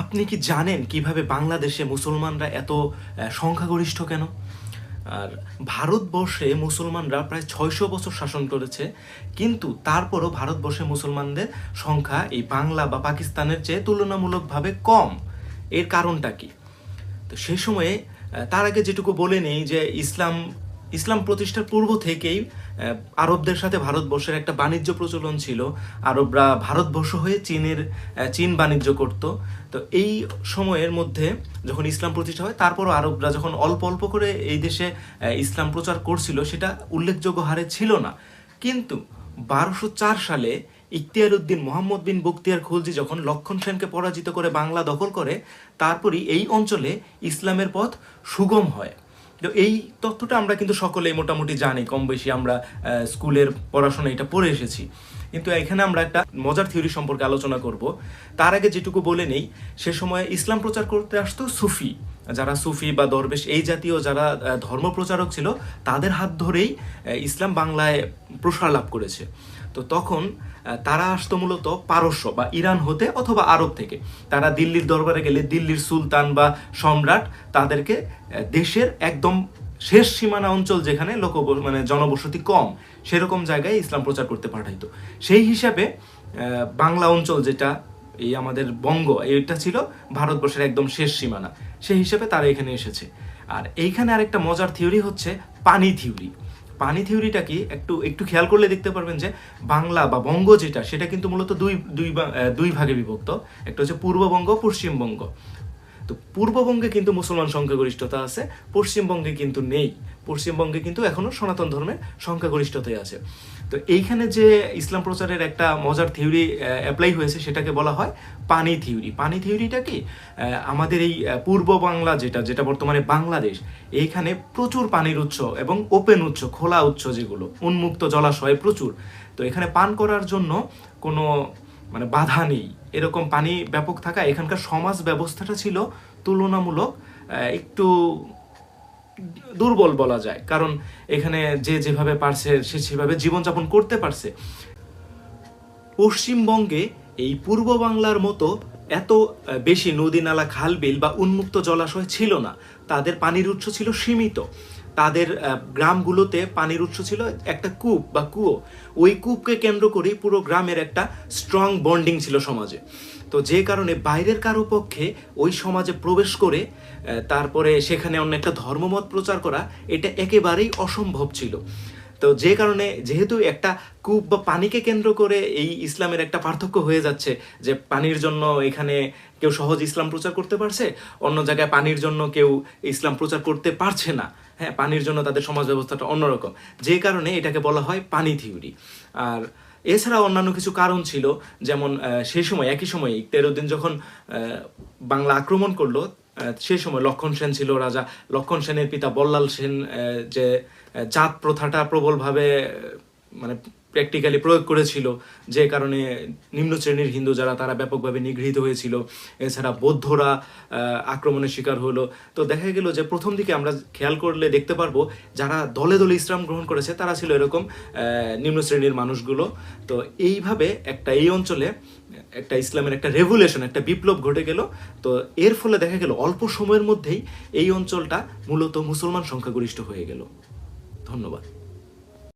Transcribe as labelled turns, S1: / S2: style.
S1: আপনি কি জানেন কীভাবে বাংলাদেশে মুসলমানরা এত সংখ্যাগরিষ্ঠ কেন? আর ভারতবর্ষে মুসলমানরা প্রায় ছয়শো বছর শাসন করেছে, কিন্তু তারপরও ভারতবর্ষে মুসলমানদের সংখ্যা এই বাংলা বা পাকিস্তানের চেয়ে তুলনামূলকভাবে কম। এর কারণটা কি? তো সেই সময়ে তার আগে যেটুকু বলে নেই যে ইসলাম ইসলাম প্রতিষ্ঠার পূর্ব থেকেই আরবদের সাথে ভারতবর্ষের একটা বাণিজ্য প্রচলন ছিল। আরবরা ভারতবর্ষ হয়ে চীনের চীন বাণিজ্য করত। তো এই সময়ের মধ্যে যখন ইসলাম প্রতিষ্ঠা হয়, তারপরও আরবরা যখন অল্প অল্প করে এই দেশে ইসলাম প্রচার করছিল, সেটা উল্লেখযোগ্য হারে ছিল না। কিন্তু বারোশো সালে ইখতিয়ার উদ্দিন মোহাম্মদ বিন বক্তিয়ার খুলজি যখন লক্ষণ সেনকে পরাজিত করে বাংলা দখল করে, তারপরই এই অঞ্চলে ইসলামের পথ সুগম হয়। তো এই তথ্যটা আমরা কিন্তু সকলেই মোটামুটি জানি কম বেশি আমরা স্কুলের পড়াশোনা এটা পড়ে এসেছি। কিন্তু এখানে আমরা একটা মজার থিওরি সম্পর্কে আলোচনা করব। তার আগে যেটুকু বলে নেই সে সময় ইসলাম প্রচার করতে আসতো সুফি। যারা সুফি বা দরবেশ এই জাতীয় যারা আহ, ধর্ম প্রচারক ছিল তাদের হাত ধরেই ইসলাম বাংলায় প্রসার লাভ করেছে। তো তখন তারা আসতো মূলত পারস্য বা ইরান হতে অথবা আরব থেকে। তারা দিল্লির দরবারে গেলে দিল্লির সুলতান বা সম্রাট তাদেরকে দেশের একদম শেষ সীমানা অঞ্চল যেখানে লোক মানে জনবসতি কম, সেরকম জায়গায় ইসলাম প্রচার করতে পাঠাইতো। সেই হিসাবে বাংলা অঞ্চল যেটা, এই আমাদের বঙ্গ, এইটা ছিল ভারতবর্ষের একদম শেষ সীমানা। সেই হিসাবে তারা এখানে এসেছে। আর এইখানে আরেকটা মজার থিওরি হচ্ছে পানি থিওরি। পানি থিওরিটা কি? একটু একটু খেয়াল করলে দেখতে পারবেন যে বাংলা বা বঙ্গ যেটা, সেটা কিন্তু মূলত দুই দুই দুই ভাগে বিভক্ত। একটা হচ্ছে পূর্ববঙ্গ, পশ্চিমবঙ্গ। তো পূর্ববঙ্গে কিন্তু মুসলমান সংখ্যাগরিষ্ঠতা আছে, পশ্চিমবঙ্গে কিন্তু নেই। পশ্চিমবঙ্গে কিন্তু এখনও সনাতন ধর্মের সংখ্যাগরিষ্ঠতাই আছে। তো এইখানে যে ইসলাম প্রচারের একটা মজার থিওরি অ্যাপ্লাই হয়েছে, সেটাকে বলা হয় পানি থিওরি পানি থিওরিটা কি? আমাদের এই পূর্ব বাংলা যেটা যেটা বর্তমানে বাংলাদেশ, এইখানে প্রচুর পানির উৎস এবং ওপেন উৎস, খোলা উৎস যেগুলো, উন্মুক্ত জলাশয় প্রচুর। তো এখানে পান করার জন্য কোনো মানে বাধা নেই। এরকম পানি ব্যাপক থাকা এখানকার সমাজ ব্যবস্থাটা ছিল তুলনামূলক একটু দুর্বল বলা যায়। কারণ এখানে যে যেভাবে পারছে, সে সেভাবে জীবনযাপন করতে পারছে। পশ্চিমবঙ্গে এই পূর্ব বাংলার মতো এত বেশি নদী, নালা, খাল, বিল বা উন্মুক্ত জলাশয় ছিল না। তাদের পানির উৎস ছিল সীমিত। তাদের গ্রামগুলোতে পানির উৎস ছিল একটা কূপ বা কুয়ো। ওই কূপকে কেন্দ্র করেই পুরো গ্রামের একটা স্ট্রং বন্ডিং ছিল সমাজে। তো যে কারণে বাইরের কারও পক্ষে ওই সমাজে প্রবেশ করে তারপরে সেখানে অন্য একটা ধর্মমত প্রচার করা, এটা একেবারেই অসম্ভব ছিল। তো যে কারণে যেহেতু একটা কূপ বা পানিকে কেন্দ্র করে এই ইসলামের একটা পার্থক্য হয়ে যাচ্ছে, যে পানির জন্য এখানে কেউ সহজ ইসলাম প্রচার করতে পারছে, অন্য জায়গায় পানির জন্য কেউ ইসলাম প্রচার করতে পারছে না। হ্যাঁ পানির জন্য তাদের সমাজ ব্যবস্থাটা অন্যরকম। যে কারণে এটাকে বলা হয় পানি থিওরি। আর এছাড়া অন্যান্য কিছু কারণ ছিল, যেমন সেই সময়, একই সময় ইকতেরুদ্দিন যখন বাংলা আক্রমণ করল সেই সময় লক্ষণ সেন ছিল রাজা। লক্ষণ সেনের পিতা বল্লাল সেন যে জাত প্রথাটা প্রবলভাবে মানে প্র্যাকটিক্যালি প্রয়োগ করেছিল, যে কারণে নিম্ন শ্রেণির হিন্দু যারা, তারা ব্যাপকভাবে নিগৃহীত হয়েছিল। এছাড়া বৌদ্ধরা আক্রমণের শিকার হলো। তো দেখা গেল যে প্রথম দিকে আমরা খেয়াল করলে দেখতে পারব, যারা দলে দলে ইসলাম গ্রহণ করেছে, তারা ছিল এরকম নিম্ন শ্রেণির মানুষগুলো। তো এইভাবে একটা, এই অঞ্চলে একটা ইসলামের একটা রেভুলেশন একটা বিপ্লব ঘটে গেল। তো এর ফলে দেখা গেল অল্প সময়ের মধ্যেই এই অঞ্চলটা মূলত মুসলমান সংখ্যাগরিষ্ঠ হয়ে গেল। ধন্যবাদ।